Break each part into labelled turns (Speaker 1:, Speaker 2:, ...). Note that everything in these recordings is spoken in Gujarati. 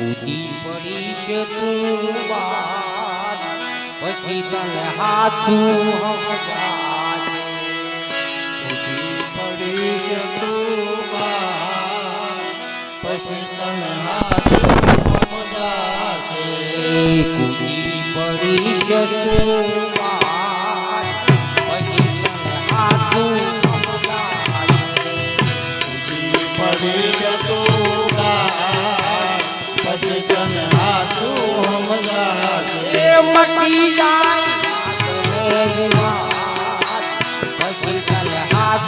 Speaker 1: કૂદી પડીશ તું બાદ પછી તને હાથું હમજાજે.
Speaker 2: ઉઠી પડીશ તું પછી તને હાથું.
Speaker 1: કૂદી પડીશ તું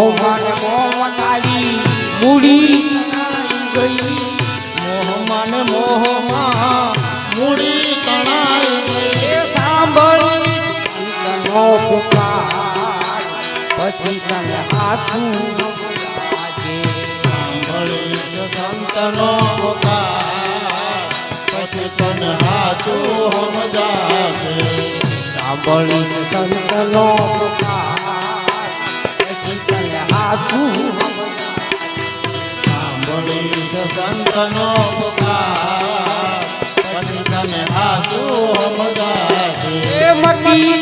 Speaker 1: મોહ માન મોહ તારી મૂડી ગઈ.
Speaker 2: મોહમાં ને મોહમાં મૂડી તણાઈ
Speaker 1: સાંભળી તનો પુકાર. પછી તને હાથું.
Speaker 2: સાંભળી સંતનો પુકાર, પછી તને હાચું સમજાશે
Speaker 1: સાંભળી સંતનો પુકાર. હાથું
Speaker 2: જો સંતનો હાચું સમજાશે
Speaker 1: એ મટી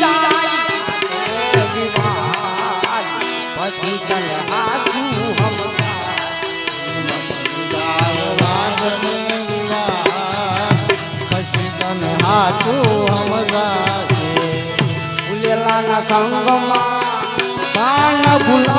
Speaker 1: પછી તને હાથું
Speaker 2: સમજાશે
Speaker 1: ફૂલેલાના સંગમાં પાન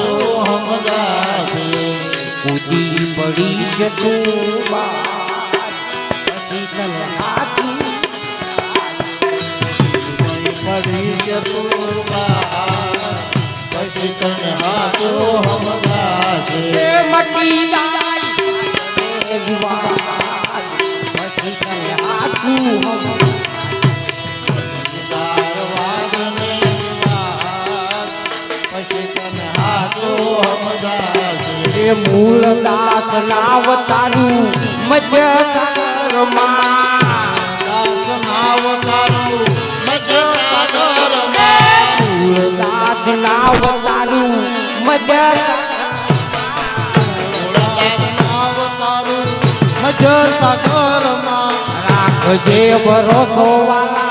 Speaker 2: હાચું સમજાશે
Speaker 1: કૂદી પડી છે તું બાર, પછી તને
Speaker 2: પડી છે તું બા, પછી તને સમજાશે
Speaker 1: મટી જાય પછી તને હાથું. એ મૂળ દાસ નાવ તારું
Speaker 2: નાવ મજ સાગરમાં
Speaker 1: મૂળ દાસ નાવ તારું
Speaker 2: મજ સાગરમાં
Speaker 1: રાખજે ભરોસો વાલા.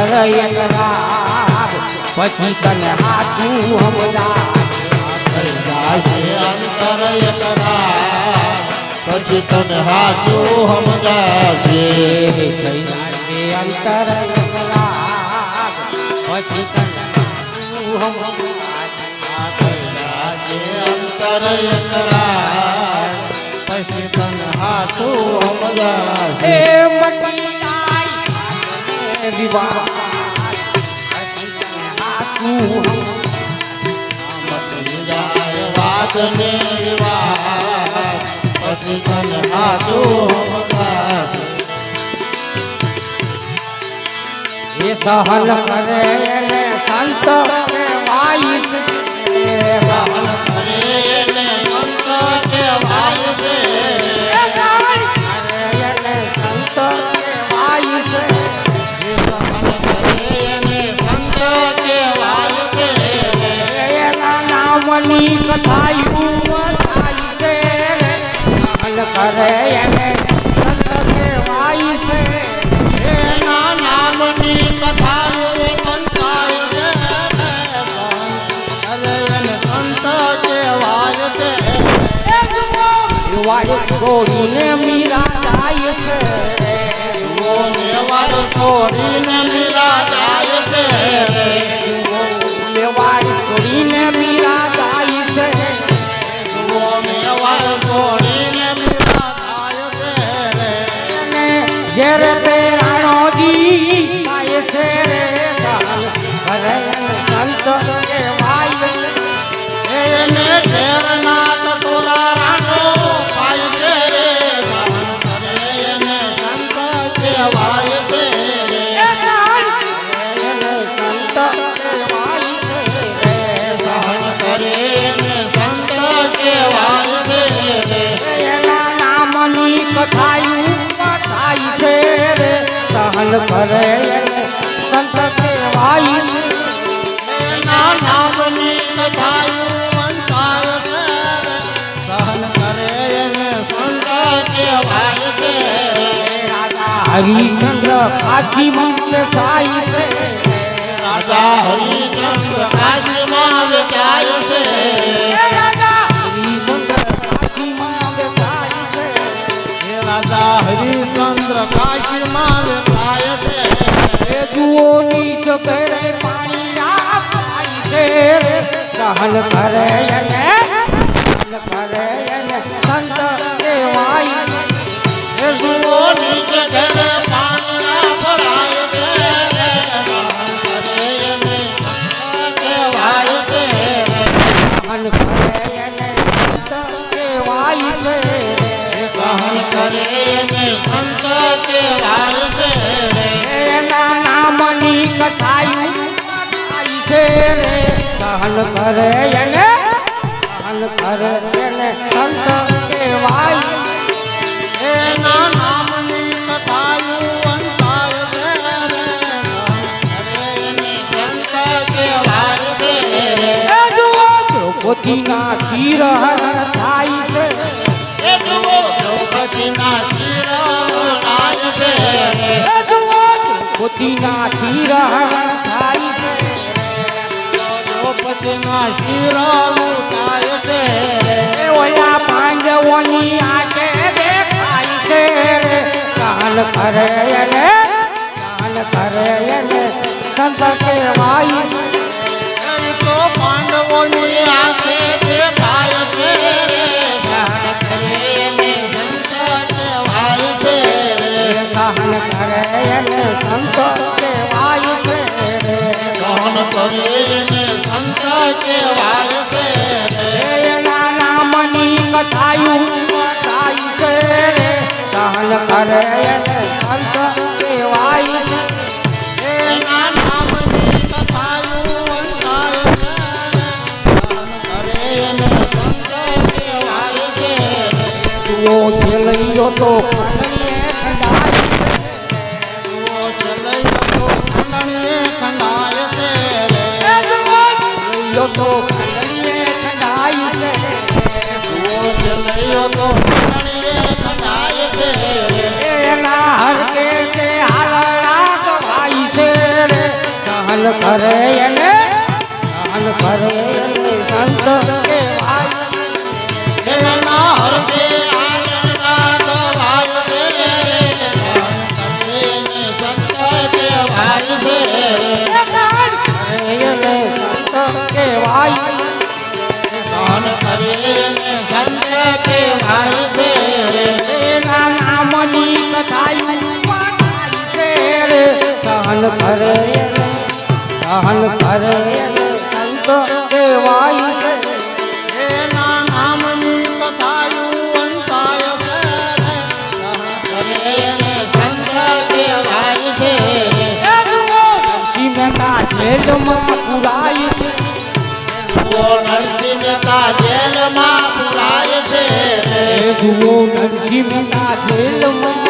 Speaker 1: અંતર એકરાર પછી તને હાથું હમજા
Speaker 2: થઈ જાશે અંતર એકરાર, પછી તને હાચું સમજાશે
Speaker 1: અંતર પછી તને
Speaker 2: અંતર પછી તને હાચું સમજાશે
Speaker 1: મટી જાય એ પછી કરે સંત નામની કથાયું થાય છે સહન કરે એને સંત કહેવાય છે
Speaker 2: એના નામની કથાઓ કંટાય છે અરે એને સંત કહેવાય છે
Speaker 1: વાય છોડીને મીરા જાય છે
Speaker 2: ઓ છોડીને મીરા જાય છે
Speaker 1: નામની કથાયું
Speaker 2: મંત્ર સાય છે રાજા
Speaker 1: હરિચંદ્ર કાશી મંત્ર થાય છે.
Speaker 2: રાજા હરિચંદ્ર કાશીમાં વેચાય છે
Speaker 1: હરિચંદ્ર
Speaker 2: રાજા હરિચંદ્ર કાશીમાં વેચાય છે
Speaker 1: જુઓ નીચ કરે રે સહન કરે એને સહન કરે એને. સંત કહેવાય
Speaker 2: હે જુઓ નીચે ઘરે પાણીના ભરાય છે રે કરે એને. સંત કહેવાય છે રે
Speaker 1: કરે એને. સંત કહેવાય છે
Speaker 2: સહન કરે એને. સંત કહેવાય છે
Speaker 1: એના. નામની કથાયું થાય છે રે સહન કરે એને સહન કરે એને સંત કહેવાય.
Speaker 2: એના નામની કથાયું અંતાય છે. રે સહન કરે એને સંત કહેવાય છે
Speaker 1: એ દ્રૌપદીના હરણ થાય છે.
Speaker 2: એ જુઓ દ્રૌપદીના શિર ઓઢાય છે.
Speaker 1: એ જુઓ દ્રૌપદીના શિર હરણ થાય છે
Speaker 2: દ્રૌપદીના શિર લૂંટાય છે રે.
Speaker 1: ઓલા પાંડવોની આંખે દેખાય છે રે. સહન કરે એને સહન કરે એને સંત કહેવાય
Speaker 2: તો પાંડવોની આંખે દેખાય છે રે. સહન કરે એને સંત કહેવાય છે રે.
Speaker 1: સહન કરે એને સંત કહેવાય છે.
Speaker 2: સહન કરીને સંત
Speaker 1: નામની કથાયું થાય છે સહન કરે સંત
Speaker 2: કરે એને?
Speaker 1: સહન કરે એને સંત કહેવાય.
Speaker 2: એના હરદે
Speaker 1: નામની કથાયું કરે સહન કરે સંત કહેવાય છે.
Speaker 2: એના નામની કથાયું અંતાય
Speaker 1: જેલમાં પુરાય છે.
Speaker 2: નરસિંહ મહેતા જેલમાં પુરાય છે.
Speaker 1: જુઓ નરસિંહ મહેતા જેલમાં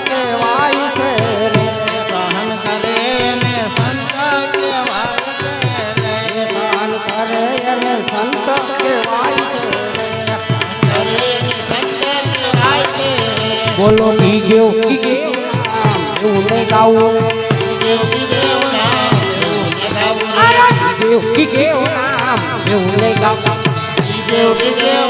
Speaker 1: બોલો કી ગયો? એવું નહીં ગાવું
Speaker 2: દેવ દેવ નામ એવું ને ગાવું રે.
Speaker 1: દેવ કી ગયો નામ એવું નહીં ગાવું
Speaker 2: દેવ દેવ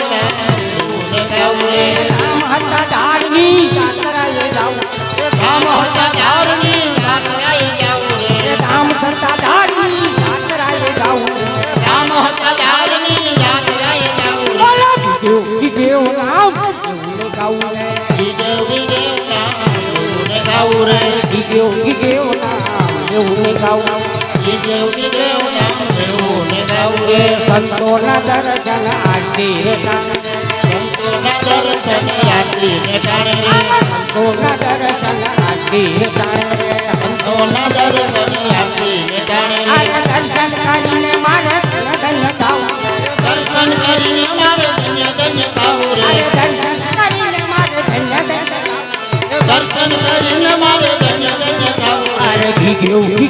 Speaker 2: રે.
Speaker 1: કી ગયો કી ગયો નામ એવું
Speaker 2: ને ગાવું દેવ દેવ નામ એવું ને ગાવું રે.
Speaker 1: સંતોના દર્શન આરતી રે.
Speaker 2: સંતોના દર્શન ટાણે રે.
Speaker 1: સંતોના દર્શન આરતી રે.
Speaker 2: સંતોના દર્શન ટાણે રે.
Speaker 1: દર્શન કરીને મારે ધન્ય થાવું.
Speaker 2: દર્શન કરીને મારે ધન્ય ધન્ય થાવું રે.
Speaker 1: દર્શન કરીને મારે ધન્ય ધન્ય થાવ. અરે ઘી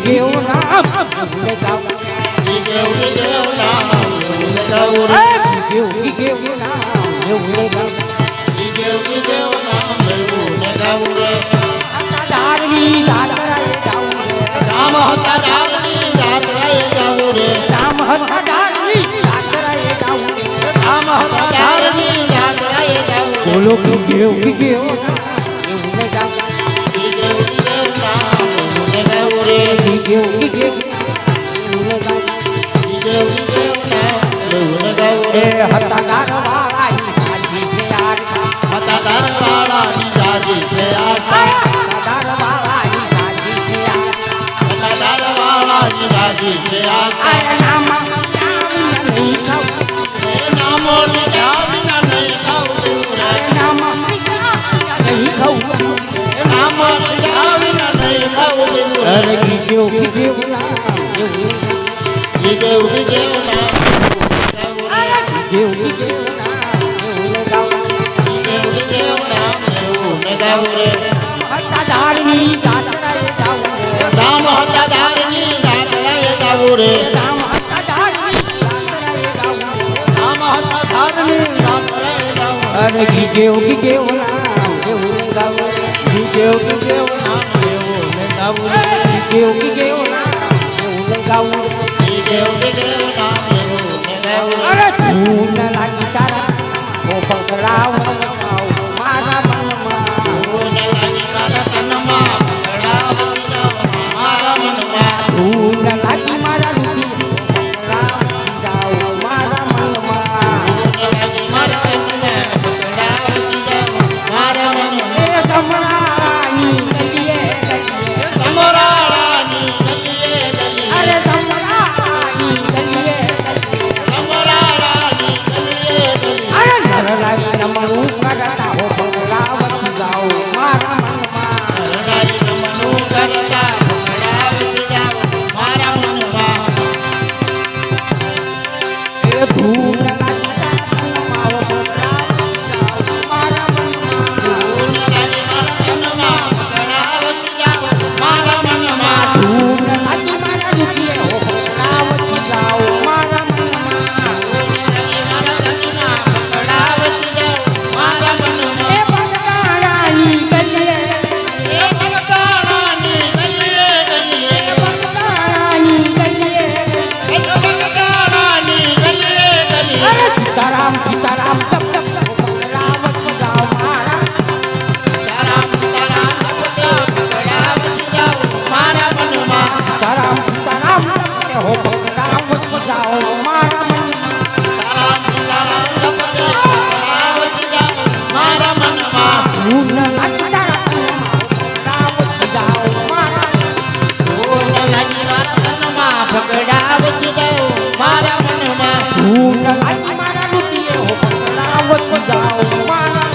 Speaker 1: ગયું નામ ભૂલે જાવ.
Speaker 2: ઈ દેવ નામ ભૂલે જાવ ગાવું રે.
Speaker 1: અરે ઘી ગયું ઘી ગયું નામ ભૂલે જાવ.
Speaker 2: ઈ દેવ નામ ભૂલે જાવ.
Speaker 1: ધારની જાત્રાએ જાવું.
Speaker 2: રામ હતા ધારની જાત્રાએ જાવ રે.
Speaker 1: રામ હતા ધારની જાત્રાએ જાવું.
Speaker 2: રામ હતા ધારની જાત્રાએ જાવું.
Speaker 1: બોલો ઘી ગયું નામ
Speaker 2: રે.
Speaker 1: ઘી
Speaker 2: દેવ નામ એવું ને ગાવું રે.
Speaker 1: હતા ધારની જાત્રાએ જાવું રે.
Speaker 2: રામ હતા રે.
Speaker 1: રામ.
Speaker 2: રામ
Speaker 1: અરે નામ એવું ગાવું.
Speaker 2: ગાવું. ઈ દેવ ઈ દેવ નામ એવું ને ગાવું રે.
Speaker 1: અરે ધૂન લાગી તારા ગોપક રાવ
Speaker 2: Tarantino. down, man.